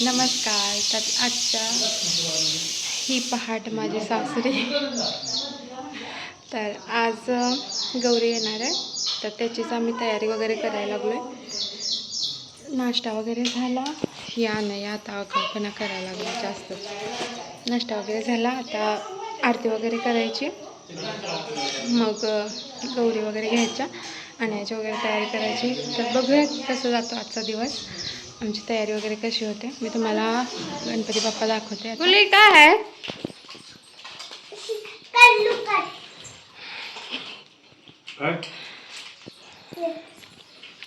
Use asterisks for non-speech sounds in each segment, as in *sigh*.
नमस्कार तर आजच्या ही पहाट माझी सासरी. तर आज गौरी येणार आहे. तर त्याचीच आम्ही तयारी वगैरे करायला लागलो आहे नाश्ता वगैरे झाला. या नाही आता कल्पना करायला लागलो जास्त. नाश्ता वगैरे झाला. आता आरती वगैरे करायची. मग गौरी वगैरे घ्यायच्या. आणायची वगैरे तयारी करायची. तर बघूया कसं जातो आजचा दिवस. आमची तयारी वगैरे कशी होते? मी तुम्हाला गणपती बाप्पा दाखवते. मुली काय आहे?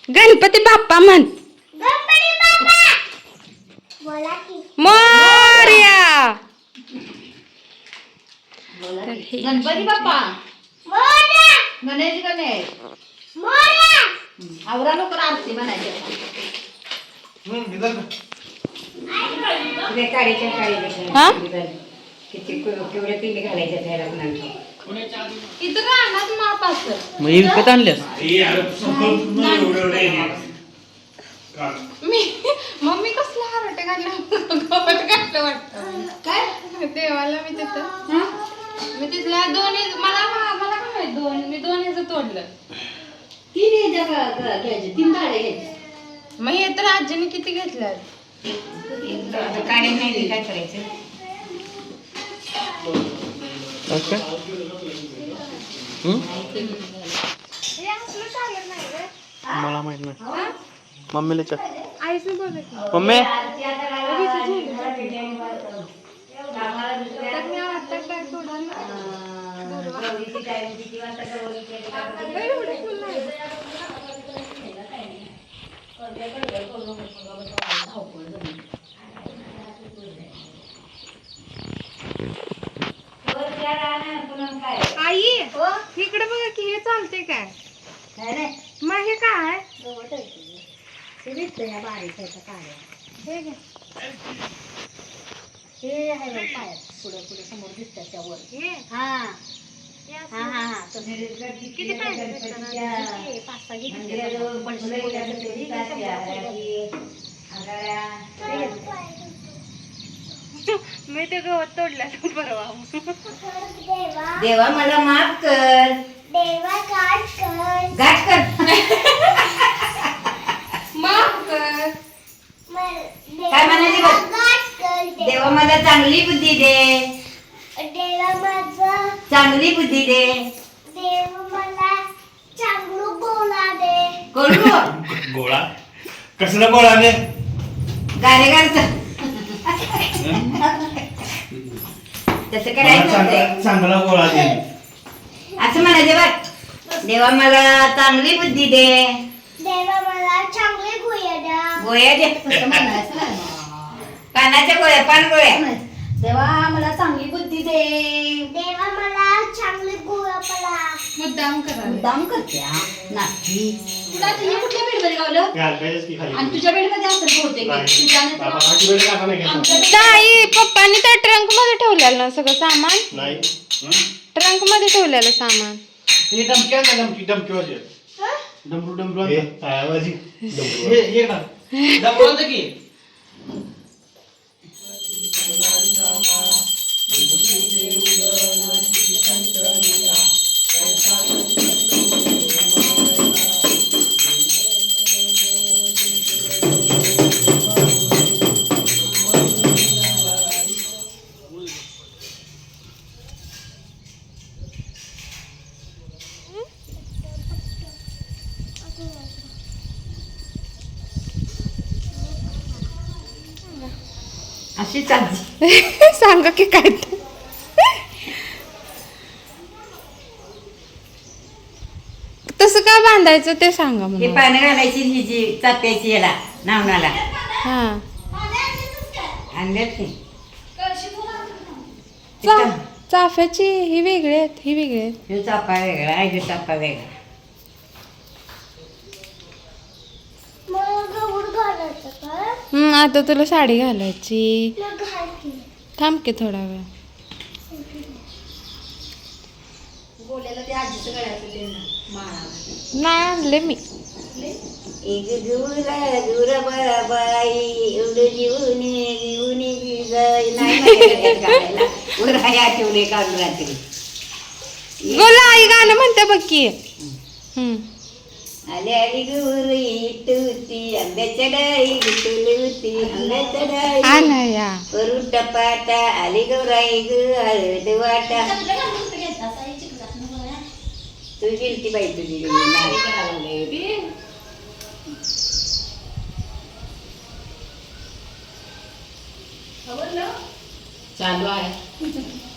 गणपती बाप्पा म्हण. मोरया! गणपती बाप्पा! गणेश गणेश आवरा लवकर आरती म्हणायची. हं, इथं राहणार माप असतं मग विकत आणल्यास? मी मम्मी कसला हरटे काढलं गवत काढलं वाटतं. काय? देवाला मी तिथं. मी तिथल्या दोन्ही मला मला काय माहीत दोन मी दोन ह्याचं तोडलं. तीन ह्याच्या तीन गाड्या घ्यायचे. मग हे तर आजीने किती घेतलं काय हं? मला माहीत नाही. मम्मीला बोल मम्मी. आता काय तोडलं एवढे फुलं आहेत. आई इकडे बघा की हे चालते काय? मग हे काय. हे. हे आहे पुढे पुढे समोर दिसतात त्या वर हे. हा हे. हा. किती पाहिजे पाच सहा मी ते गवत तोडलं परवा. देवा मला माफ कर. गाठ कर. माफ कर. काय म्हणाली बघ? देवा मला चांगली बुद्धी दे. चांगली बुद्धी दे. कोण *laughs* गोळा? कसला गोळा ने गाणे गाणचं तसं मला करायचं. चांगला चांगला गोळा दे. असं म्हणायचं बघ. देवा मला चांगली बुद्धी दे. गोळ्या दे. तसं म्हणायचं. नाही. पानाच्या गोळ्या पान गोळ्या. देवा मला चांगली बुद्धी दे मुद्दाम करा मुद्दाम करते हा. नाटकी तुला तुझ्या कुठल्या बेडमध्ये गावलं घालतायच की खाली. आणि तुझ्या बेडमध्ये असं बहुतेक नाही. तुझ्या नाही बाबा, तर- हाती वेळ टाका नाही घ्यायचा. आमच्या नाही पप्पांनी त्या ट्रंकमध्ये ठेवलेलं ना सगळं सामान? नाही. हं? ट्रंकमध्ये ठेवलेलं सामान. हे धमकी आहे ना धमकी धमकी वाजव. डमरू डमरू हे पायावाजी हे हे ना डमरू की? अशी चालली *laughs* सांगा की काय ते. तसं का बांधायचं ते सांगा हे मला पानं घालायची ही जी चाप्याची याला नावनाला हा. आणल्यात चा- चाफ्याची ही वेगळी आहेत ही वेगळी आहेत. ह्यो चापा वेगळा आहे ह्यो चापा वेगळा. हम्म, आता तुला साडी घालायची. थांब की थोडा वेळ. नाही आणले मी. ले? एक गुरा गुरा बाई एवढं जीवन जीवन जाई नाही आठवले रात्री. गोला आई गाणं म्हणते बघ की. हम्म. आली आली गुरु होती आंब्याच्या डाळी गुटली होती आंब्याच्या डाळी अनया वरून टपाटा आली गौराई ग हळद वाटा तू गेलती बाई तुझी चालू आहे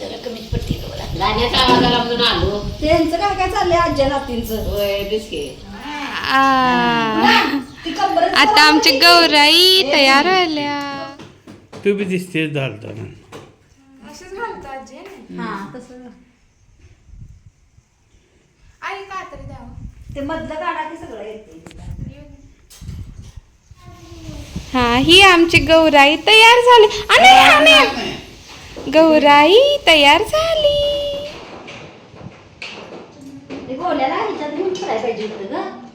जरा कमीच पडते का मला? गाण्याचा आवाजाला म्हणून आलो. त्यांचं काय काय चाललंय आज्या नातींचं? होय बिस्किट. आ. ती कंबर आता आमची गौराई तयार झाल्या तू बी दिसतेस घालताना हा तसं ते मधलं काढा की सगळं येते. हा ही आमची गौराई तयार झाली. आणि आणि गौराई तयार झाली.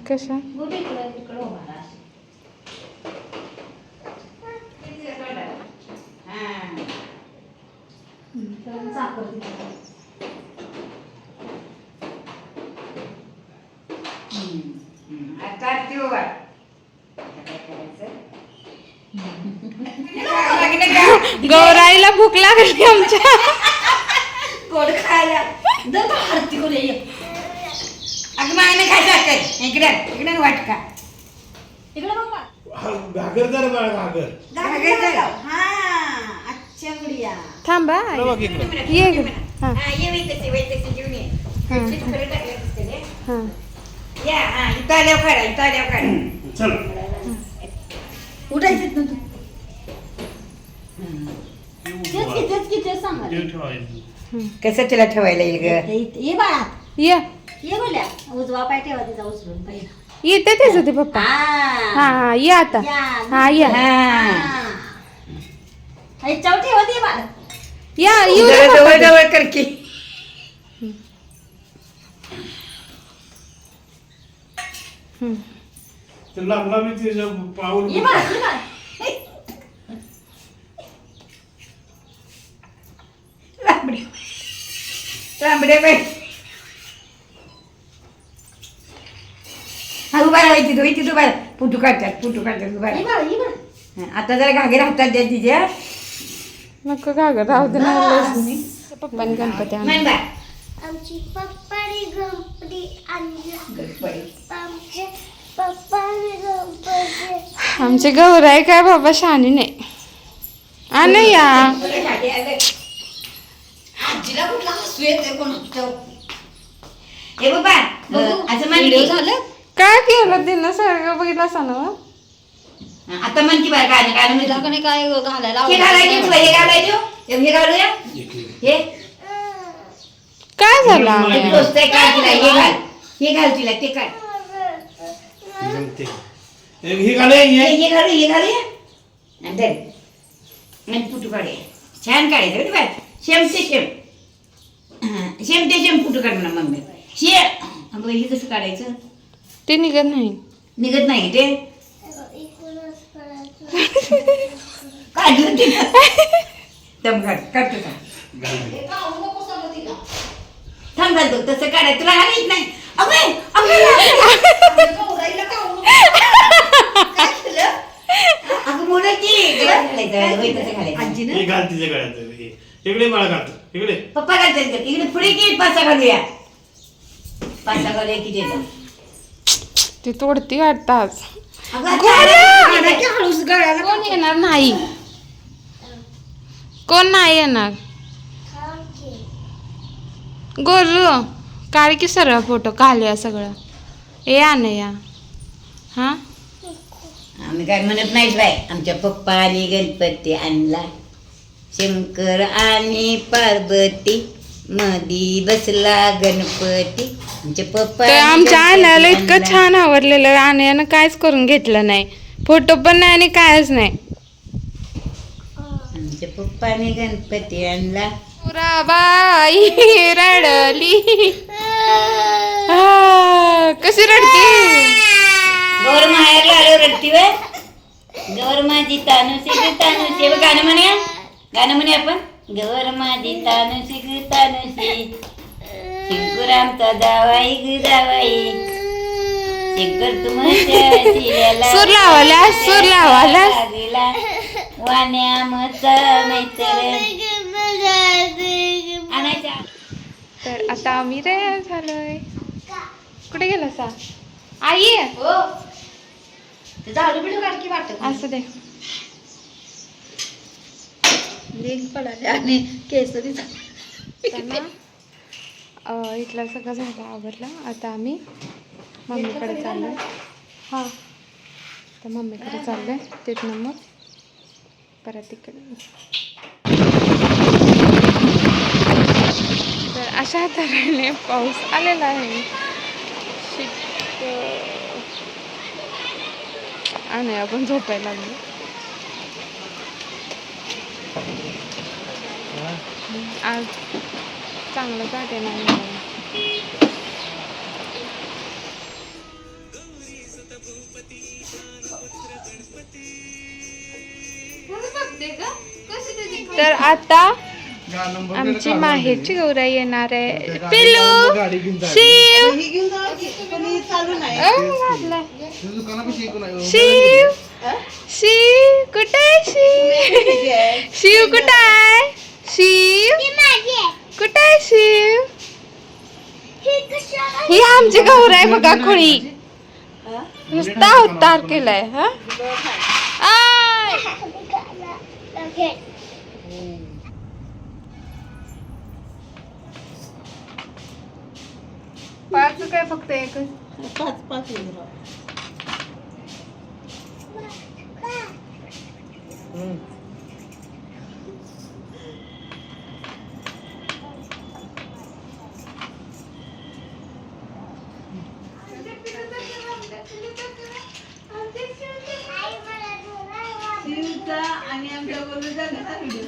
कशा? *laughs* गौराईला भूक लागली आमच्या. गोड खायला. दर ये. अगं मागणं काय साखर इकडे इकडे वाट का इकडे बघ बा. घागर जरा बाळ घागर. गाडी लाव. हा अच्छा गुडिया थांबा. बघ इकडं. ये ग. हा. हा ये घेऊन ये. हा. पिशवीत खरं टाकलं दिसतं रे. हा. या हा इथं आल्यावर काढा इथं आल्यावर काढा. चल. उठायचं ना तू. तेच की तेच की तेच सांगा. देव ठेवायचं. कसं तिला ठेवायला येईल ग? ये बाळा. ये. ये बोल्या. उजवा पाय ठेवा तिचा उचलून येते तेच होते पप्पा. हा. हा ये आता. हा या. हा. ह्याच्यावर ठेवा ते बाळा. या येऊ दे जवळ पप्पा. जवळ जवळ कर की. हम्म. लागला मी पाऊल ये बाळा ये बाळा. बाई. हा उभा राहायची तू इथे उभा पुटू काढतात पुटू काढतात उभा ये राहा. ये हा, आता जरा घागेर हातात द्या तिच्या. नको का ग राहू दे ना पप्पाने गणपती बा आमची पप्पाने गणपती आणला. गणपती. आमचे पप्पाने गणपती. आमची गौराई काय बाबा शानी नाही अनया आजीला कुठला हसू येते कोण हे बाबा की. झालं? काय केलं तिनं? सगळं बघितलं असं ना? आता म्हण की बरं गाणं गाणं तिला म्हण कणी काय घालायला हे घालायचे तुला हे घालायचे हे. हे घालूया हे. काय झालं? हे काय तिला हे घाल. हे घाल तिला ते एक ही घाले हे हे घालू हे घालूया नंतर आणि पुटू काढूया छान काढायचं बरं बाय शेम ते शेम. शेम ते शेम पुटू काढ ना मम्मी? शे अगं हे कसं काढायचं? ते निघत नाही. निघत नाही ते? *laughs* काढलं ते. दम काढ काढतो का? थांब घालतो तसं काढाय तुला नाही. अगं अगं अगं मुलं की घालायचं होय तसं घालायचं. हे घाल तिच्या गळ्यात. हे. इकडे बाळ घालतो इकडे पप्पा? इकडे पुढे की पाचा घालूया? पाचा ती तोडती वाटतात गळ्याला कोण येणार? नाही. कोण नाही येणार? गोरू काढ की सरळ फोटो घालूया सगळं. ए आणया हा? आम्ही काय म्हणत नाहीच बाय आमच्या पप्पाने गणपती आणला. शंकर आणि पार्वती मधी बसला गणपती. आमच्या पप्पा तर आमच्या आण्याला इतकं छान आवडलेलं आण्यानं काहीच करून घेतलं नाही. फोटो पण नाही आणि कायच नाही. आमच्या पप्पाने गणपती आणला. बाई रडली. कशी रडते? गौर माहेरला आलो रडती वे गौर माझी तानुसी बघ गाणं म्हणूया गाणं म्हणूया आपण? गौर माझी तानुसी ग तानुसी शिंकुरामचा जावाई ग जावाई. शिंकर तुमच्या सूर सूर. लागला. वाण्या मचा मैत्र आणायच्या तर आता आम्ही तयार झालोय. कुठे गेला सा आई झाडू बिडू काढ की वाटत. असू दे. लेग पडाले आणि केसरी तर ना, अं, इथलं सगळं झालं आवरलं. आता आम्ही मम्मीकडे चाललोय. हां. तर मम्मीकडे चाललोय. तिथनं मग परत तिकडे. तर अशा तऱ्हेने पाऊस आलेला आहे. शिक आणि आपण झोपायला लागलो. आज चांगलं वाटे नाही. तर आता आमची माहेरची गौराई येणार आहे. जा. शिव. शिव. शिव कुठे आहे शिव शिव कुठे आहे शिव कुठे आहे शिव ही आमची गौर आहे बघा खुळी नुसता अवतार केलाय हा? आय. पाच काय फक्त पाच पाच आणि आमच्या बोलूचा झालं व्हिडिओ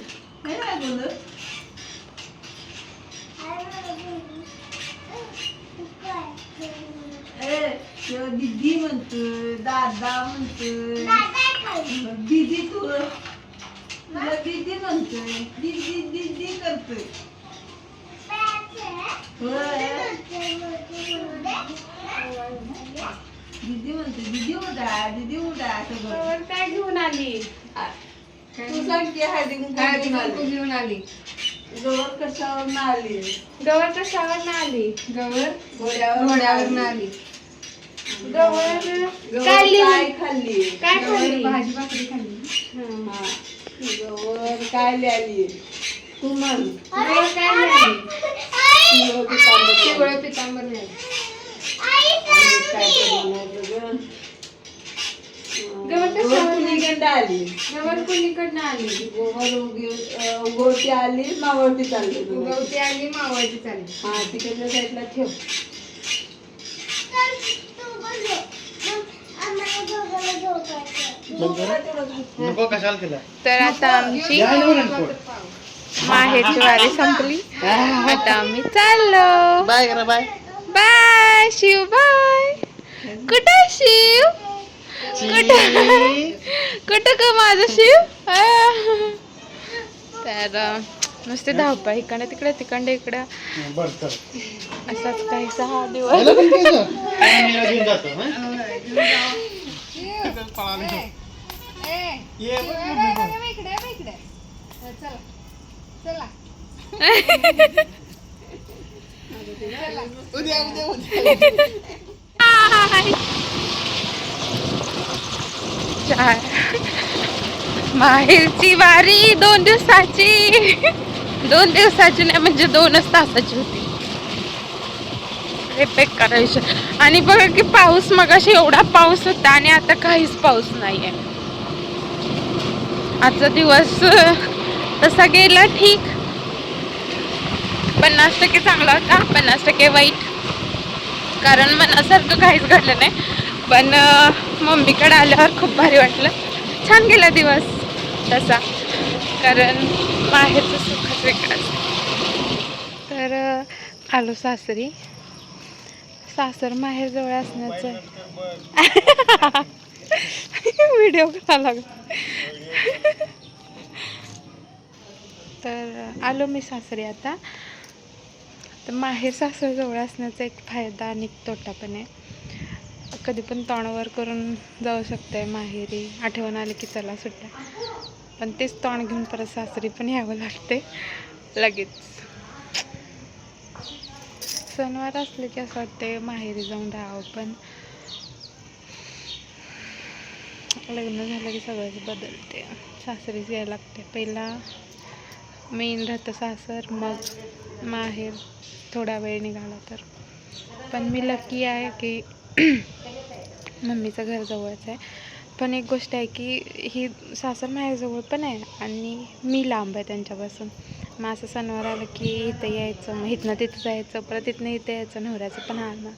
नाही बोलू ए दिदी म्हणतोय दादा म्हणतोय दिदी तू तुला दिदी म्हणतोय दिदी दिदी करतोय. होय. दिदी म्हणतोय दिदी उडा दिदी उडा सगळं. काय घेऊन आली? तू सांग की हळदी कुंकू घेऊन आली? गवर कशावर आली? गवर कशावर आली? गवर घोड्यावर आली. गवर काय खाल्ली? काय खाल्ली? भाजी भाकरी खाल्ली. गवर काय लिहिली? पितांबर पितांबर आली? गवर कोणीकडनं आली? गोवर उगवती आली मावळती चालली उगवती आली मावळती चालली. हा तिकडल्या साईडला ठेव. नको कशाला केला तर आता आमची. माहेरची वारी संपली. आता आम्ही चाललो. बाय करा बाय. Bye Shiv bye. कुठे शिव? कुठं? कुठं ग माझं शिव. तर नुसते धावपळ इकडे तिकडे तिकडे इकडं. असाच काही सहा दिवस. हं? ये बघ. Hi. चार माहेरची वारी दोन दिवसाची. दोन दिवसाची नाही म्हणजे दोनच तासाची होती. हे बेकार विषय आणि बघा की पाऊस मगाशी एवढा पाऊस होता आणि आता काहीच पाऊस नाहीये. आजचा दिवस तसा गेला ठीक. पन्नास टक्के चांगला होता पन्नास टक्के वाईट. कारण मनासारखं काहीच घडलं नाही. पण मम्मीकडे आल्यावर खूप भारी वाटलं. छान गेला दिवस तसा. कारण माहेरचं सुखच वेगळं तर आलो सासरी. सासर माहेर जवळ असण्याचं. *laughs* व्हिडिओ करायला लागला. तर आलो मी सासरी आता. तर माहेर सासरजवळ असण्याचा एक फायदा आणि तोटा पण आहे. कधी पण तोंडवर करून जाऊ शकते माहेरी. आठवण आली की चला सुट्ट्या. पण तेच तोंड घेऊन परत सासरी पण यावं लागते लगेच. सणवार असले की असं वाटते माहेरी जाऊन राहावं पण. लग्न झालं की सगळंच बदलते सासरीच यायला लागते पहिला मेन राहतं सासर मग माहेर थोडा वेळ निघाला तर. पण मी लकी आहे की *clears throat* मम्मीचं घर जवळच आहे. पण एक गोष्ट आहे की ही सासर माहेरजवळ पण आहे आणि मी लांब आहे त्यांच्यापासून. मग असं सणवार आलं की इथं यायचं मग इथनं तिथं जायचं परत इथनं इथं यायचं नवऱ्याचं पण हाल ना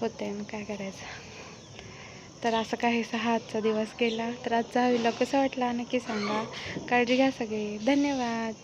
होतं आहे मग काय करायचं? तर असं काहीसा हा आजचा दिवस गेला. तर आजचा हवीला कसा वाटला नक्की सांगा. काळजी घ्या सगळे. धन्यवाद.